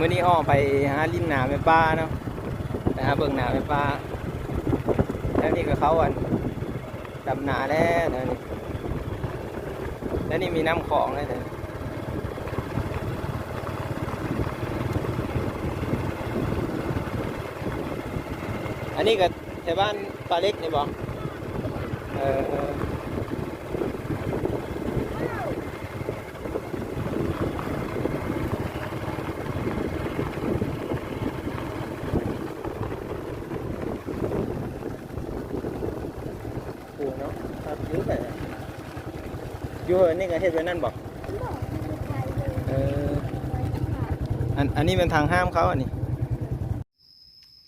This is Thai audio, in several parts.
มื่อนี้อ้อไปหาลิ้นหนาแม่ป้าเนาะไปหาเบิ่งหนาแม่ป้าแล้วนี่ก็เขาอันดำหนาแล้วเดี๋ยวนี่แล้วนี่มีน้ำของแล้วเดี๋ยอันนี้ก็แถวบ้านปลาเล็กนี่บอกเออเออปูเนาะครับอยืดแต่ อยู่อันนี้ก็เฮ็ดไว้นั่นบอกเอออันอันนี้เป็นทางห้ามเขาอันนี้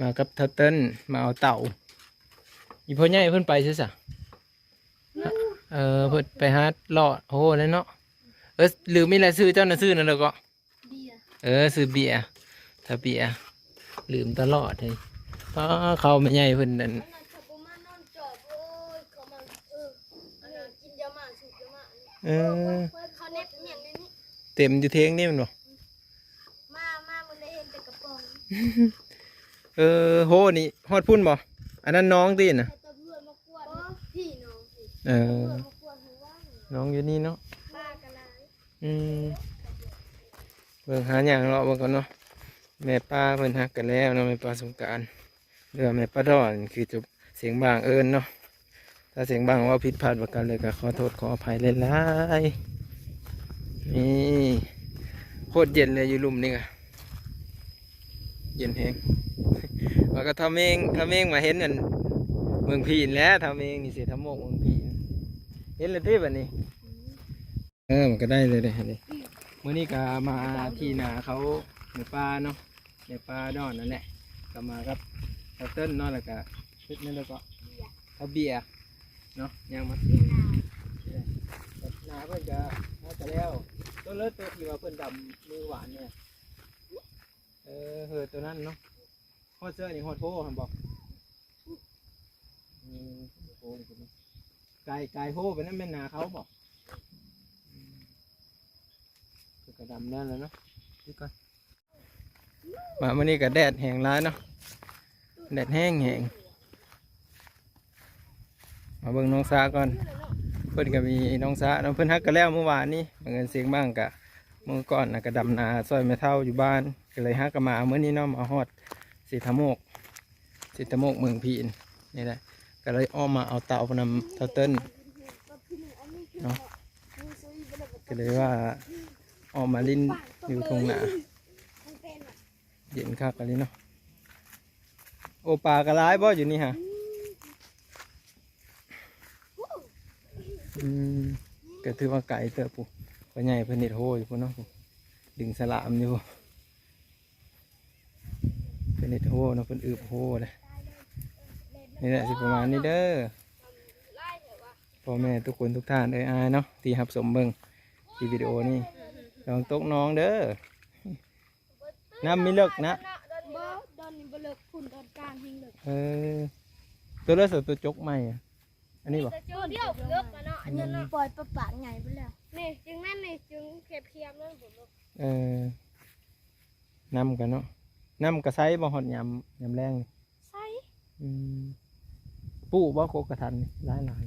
มากับเทอร์เติ้ลมาเอาเต่า อีพ่อใหญ่เพิ่นไปใช่สะเออเพิ่นไปหาเลาะโอ้แล้วเนาะเออลืมมีอะไรซื้อเจ้าน่ะซื้อนั่นเลยก็เบียร์เออซื้อเบียร์ถ้าเบียร์ลืมตลอดเลยป้าเขาไม่ใหญ่เพิ่นนั่น เออเขาเน็บอย่างนี้นี่เต็มอยู่เทงนี่มันบ่มามามันได้เห็นแต่กระป๋องเออโหนี่ฮอดพุ่นบ่อันนั้นน้องตีน่ะแต่ตำรวจมากวดพี่น้องสิเออ ตำรวจมากวดหัวว่างน้องอยู่นี่เนาะบ้ากันไรอืมเบิ่งหาอย่างเราะเบิ่งก่อนเนาะแม่ป้าเพิ่นฮักกันแล้วเนาะแม่ป้าสงกรารเรือแม่ป้าดอนคือจะเสียงบางเอิญเนาะ ถ้าเสียงบางว่าผิดพลาดประการเลยก็ขอโทษขออภัยหลายๆนี่โคตรเย็นเลยอยู่ลุ่มนี่ค่ะเย็นแฮงว่าก็ทำเองทำเองมาเห็นนั่นเมืองพีนแหล้วทำเองนี่เสียทำโมกเมืองพีนเห็นเลยที่แบบนี้เออมันก็ได้เลยเลยนี่มื่อนี้ก็มาที่นาเขาในป่าเนาะในป่าดอนนั่นแหละก็มากับเตาเติ้ลเนาะแล้วก็ชุดนั่นแล้วก็เขาเบียร์ เนาะยังมานาเพิ่นจะน่าจะแล้วตัวเลิศตัวที่ว่าเพิ่นดำมือหวานเนี่ยเออเฮอตัวนั้นเนาะฮอดเสื้อนี่ฮอดโพหันบอกอืมโพนี่ตัวนี้ไก่ไก่โพเป็นนั่นแม่นนาเขาบอกคือกระดำนั่นแล้วเนาะนี่ก่อนมาวันนี้ก็แดดแห้งร้ายเนาะแดดแห้งแห้ง มาเบิ่งน้องซาก่อน เพิ่อนก็มีน้องซาเนาะเพิ่อนฮักกันแล้วเมื่อวานนี้บางเงินเสียงบ้างกะเมื่อก่อนนะกระดำนาซอยแม่เท่าอยู่บ้านก็เลยฮักกันมาเมื่อนี้เนาะมาฮอดสีทะโมกสีทะโมกเมืองพีนนี่แหละก็เลยอ้อมมาเอาเต่านำเท่าเติ้นเนาะก็เลยว่าออกมาลิ้นอยู่ตรงหนาเย็นคักอะไรเนาะโอปลากระไรบ่อยู่นี่ฮะ อืมก็ถือว่าไก่เตอะปูปัญใหญ่เพิ่นเน็ดโฮอยู่พุ่นเนาะปูดึงสลามอยู่เพิ่นเน็ดโฮเนาะเพิ่นอืบโฮเลยนี่แหละสิประมาณนี้เด้อไล่เถอะว่าพ่อแม่ทุกคนทุกท่านเอ้ยอายเนาะที่รับสมเบิ่งที่วิดีโอนี้ลองตกน้องเด้อน้ำไม่เลิกนะบ่ดอนนี่บ่เลิกพุ่นดอนกลางหิงเลิกเออตัวเลือดสดตัวจกใหม่ อันนี้บอกแต่จุดเดียวเลิกมาเนาะอันนี้เนาะปล่อยปะปะไงไปแล้วนี่จึงนั่นนี่จึงเข็บเคียมนั่นผมเลิกเออน้ำกันเนาะน้ำกระไซบ่หอดยำยำแรงนี่ใส่อืมปูบ่โคกระทันนี่หลายหลาย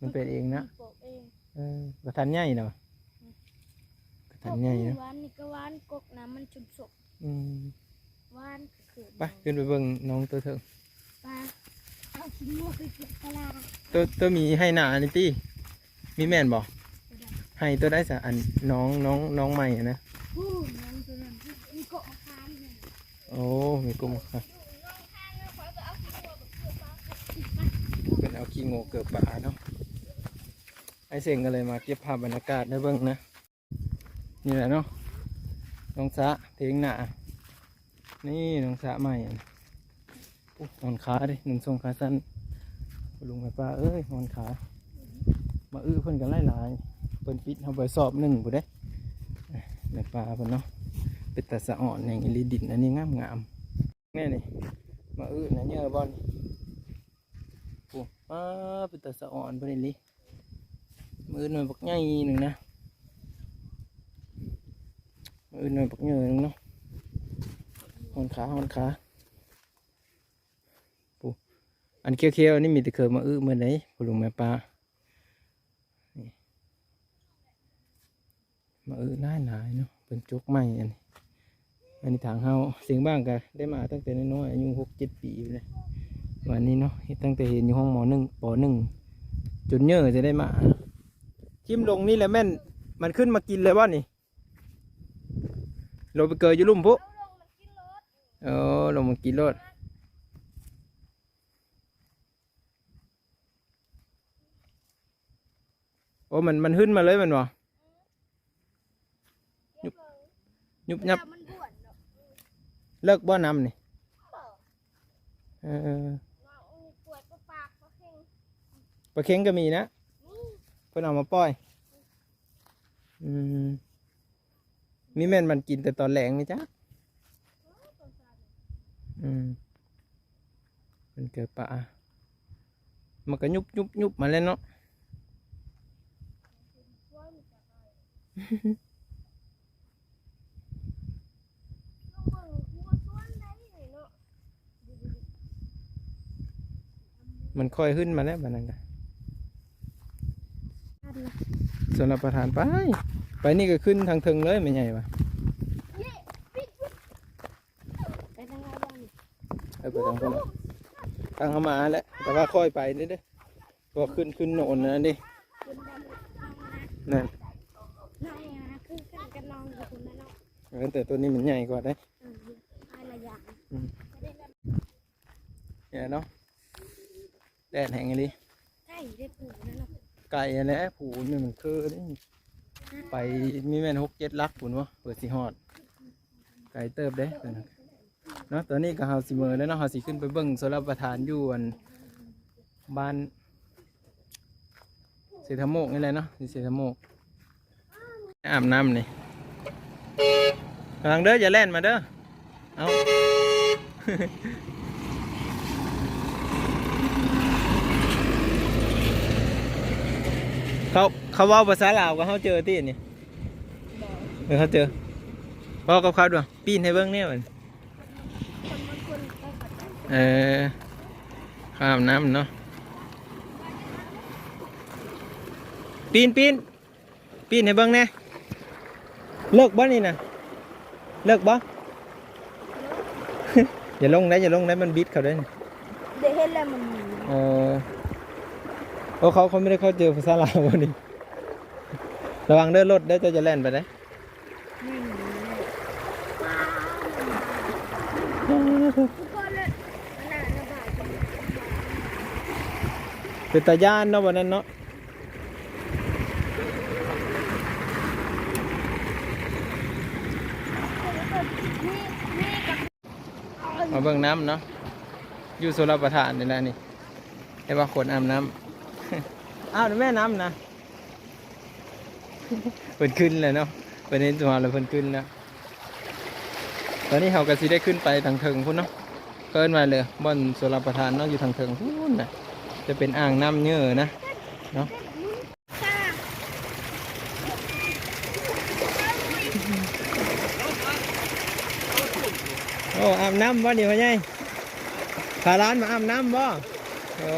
มันเป็นเองนะปลูกเองเออกระทันใหญ่เนาะกระทันใหญ่เนาะหวานนี่ก็หวานกกน้ำมันจุ่มสกอืมหวานคือไปขึ้นไปเบิ่งน้องตัวเถิงปลาเอาขี้มูกไป ตัวตัวมีให้หนานี่ตี้มีแม่นบ่ให้ตัวได้สะอันน้องน้องน้องใหม่นะฮู้น้องตัวนั้นมีเกาะโอ้มีกุ้งครับเป็นเอาขี้ง่เกือบป่าเนาะไอเสงก็เลยมาเก็บภาพบรรยากาศได้เบิ่งนะนี่แหละเนาะน้องสะเทงหน้านี่น้องสะใหม่ นอนขาดิหนึ่งทรงขาสั้นลุงไปป้าเอ้ยนอนขา มาอื้อเพิ่นกันหลายๆเพิ่นปิดเอาไปสอบหนึ่งผู้เด้แม่ปลาเพิ่นเนาะเป็นตาสะอ่อนอย่างอีหลีดินอันนี้งามงามแม่นี่มาอื้อนะเยอะบอลโอ้ป้าเป็นตาสะอ่อนเพิ่นอีหลีมือหน่อยบักใหญ่หนึ่งนะมเอหน่อยปักเหนื่อยเนาะหอนขาหอนขาปู อันเคี้ยวๆนี่มีแต่เคยมาอื้อเมื่อไหนปูลุงแม่ปลามาอื้อหน้าหนายเนาะเป็นจุกใหม่อันนี้อันนี้ทางเฮาเสียงบ้างกันได้มาตั้งแต่น้อยๆอายุหกเจ็ดปีเลยวันนี้เนาะตั้งแต่เห็นอยู่ห้องหมอหนึ่งปอหนึ่งจนเยอะจะได้มาจิ้มลงนี่แหละแม่นมันขึ้นมากินเลยว่านี่เราไปเกยอยู่ลุ่มปุ๊เอาลงมันกินรถเออลงมากินรถโอ้ มันมันขึ้นมาเลยแมันวะเก็บเลยยุบยับแต่มันบ่วนเนาะเลิกบ่อนำนี่เออเออน้องมีปวดปะปากปะเข่งปลาเค็งก็มีนะนี่เพิ่นเอามาปล่อย อืมมีแม่นมันกินแต่ตอนแหลงนี่จ้ะตัวสั่นอืมมันเกิดปลามันก็ยุบยุบยุบมาแล้วเนาะ มันค่อยขึ้นมาแล้วบันั้นก็อันน่ะส่วนรับประทานไป ไปนี่ก็ขึ้นทางเทิงเลยไม่ใหญ่ปะไปทางข้างนี่เออไปทางคนทางเข้ามาแล้วแต่ว่าค่อยไปเด้อเด้อพอขึ้นขึ้นโนนนะดินบ้านน้องนะนั่นองนะขึ้นขึ้นกันน้องกับคุณนะเนาะ เออ แต่ตัวนี้มันใหญ่กว่าได้เอออะไรอย่างอืมไม่ได้กันเนี่ยเนาะแดดแห้งเลยใช่ได้ปลูกนะเนาะไก่อะไรผูนี่มันคือนี่ไปมีแม่นหกเจ็ดลักปุ่นวะเปิดสีฮอด ไก่เติบเด้เพิ่นน่ะเนาะตอนนี้ก็เฮาสิเมือแล้วเนาะเฮาสิขึ้นไปเบิ่งสรับประทานอยู่อันบ้านเศรษฐโมกนี่แหละเนาะที่เศรษฐโมกอาบน้ำนี่ กำลังเด้ออย่าแล่นมาเด้อ เอาเขาเขาว่าภาษาลาวก็เขาเจอที่นี่เออเขาเจอพ่อกับเขาด้วยปีนให้เบิ้งเนี่ยมันเออข้ามน้ำเนาะปีนปีนปีนให้เบิ้งแน่เลิกบ่นี่นะ เลิกบ่อย่าลงได้อย่าลงได้มันบิดเขาได้นะเดี๋ยวเห็นแล้วมันมีเออเพราะเขาเขาไม่ได้เข้าเจอภาษาลาววันนี้ระวังเดินรถได้อเจะจะแล่นไปได้ไม่มีทุกคนเลยมันน่าระบายจังเลยเป็นตาย่านเนาะวันนั้นเนาะ นี่นี่กับ มาเบิ่งน้ำเนาะอยู่สุรประทานนี่แหละนี่ให้ว่าคนอาบน้ำอ้าวนี่แม่น้ำนะเพิ่นขึ้นเลยเนาะเพิ่นเห็นตัวเราเพิ่นขึ้นแล้วตอนนี้เขาก็สิได้ขึ้นไปทางเทิงพุ่นเนาะเกินมาเลยบ่อนสุรประทานเนาะอยู่ทางเทิงพุ่นน่ะจะเป็นอ่างน้ำเยอะนะเนาะ โอ้อาบน้ำบ่เดี๋ยวพ่อใหญ่พาร้านมาอาบน้ำบ่โอ้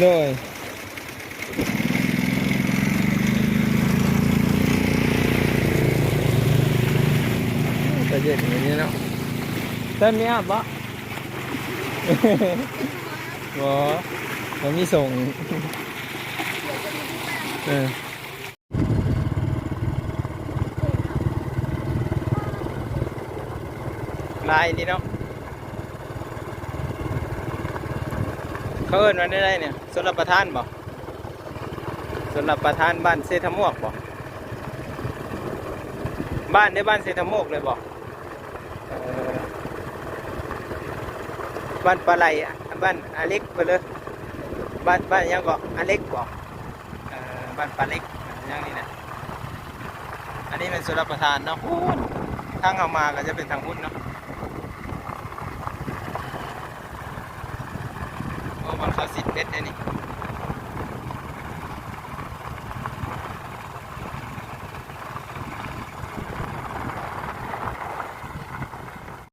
โดยแต่เย็นอย่างนี้เนาะเต้นมีอาบบ่บ่ผมมีส่งเออ ลายนี่เนาะเขาเอิ้นว่าได้ไรเนี่ยสนรับประทานบ่สนรับประทานบ้านเซทมวกบ่บ้านในบ้านเซทมวกเลยบออบ้านปลาไหลบ้านอาเล็กไปเลยบ้านบ้านยังก็อาเล็กบออบ้านปลาเล็กย่างนี้นะอันนี้เป็นสนรับประทานเนาะพูนทางเอามาก็จะเป็นทางพุ้นเนาะ บอลเขาสิบเมตรนี่